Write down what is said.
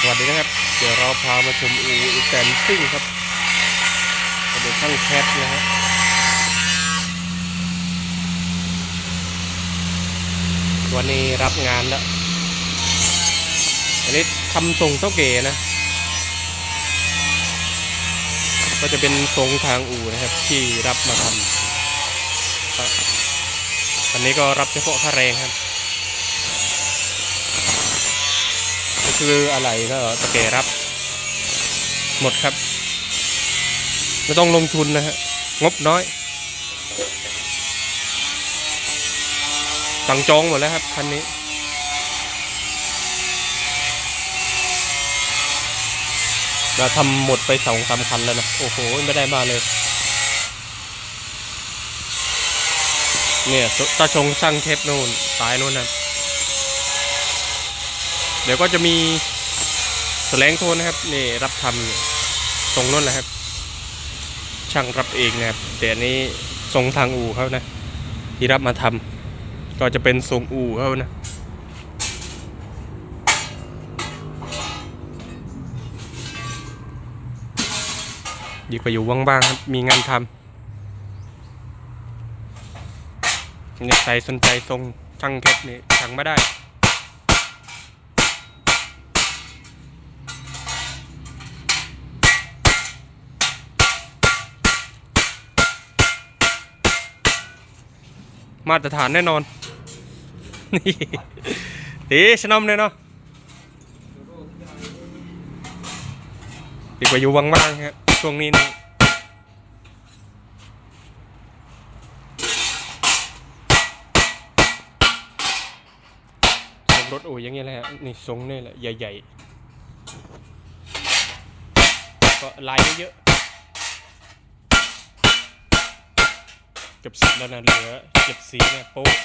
สวัสดีนะครับ เดี๋ยวเราพามาชมอูอีแตนซิ่งครับมาดูช่างแคทนะฮะวันนี้รับงานแล้ว อันนี้ทำทรงเต้าเก๋นะ ก็จะเป็นทรงทางอูนะครับ ที่รับมาทำอันนี้ก็รับเฉพาะค่าแรงครับ คืออะไรก็ตะเกรับ หมดครับ ไม่ต้องลงทุนนะฮะ งบน้อย สั่งจองหมดแล้วครับคันนี้เราทำหมดไปสองสามคันแล้วนะ โอ้โห ไม่ได้มาเลย เนี่ยตาชงช่างเทปนู่นสายนู่นนะ ดี๋ยวก็จะมีแสลงโทนนะครับนี่รับทำตรงนู้นนะครับ ช่างรับเองนะครับแต่อันนี้ทรงทางอู่เขานะ ที่รับมาทำก็จะเป็นทรงอู่เขานะดีกว่าอยู่ว่างๆครับมีงานทำเนี่ยใครสนใจทรงช่างเพชรนี่สั่งมาได้ มาตรฐานแน่นอน นี่ตีชนมเลยเนาะดีกว่าอยู่ว่างๆครับช่วงนี้นี่รงรถโอ้ยอย่างเงี้ยแหละฮะนี่ทรงนี่แหละ ใหญ่ ๆ ก็ลายเยอะ เก็บสิบแล้วนะเหลือเก็บสีเนี่ยปุ๊บ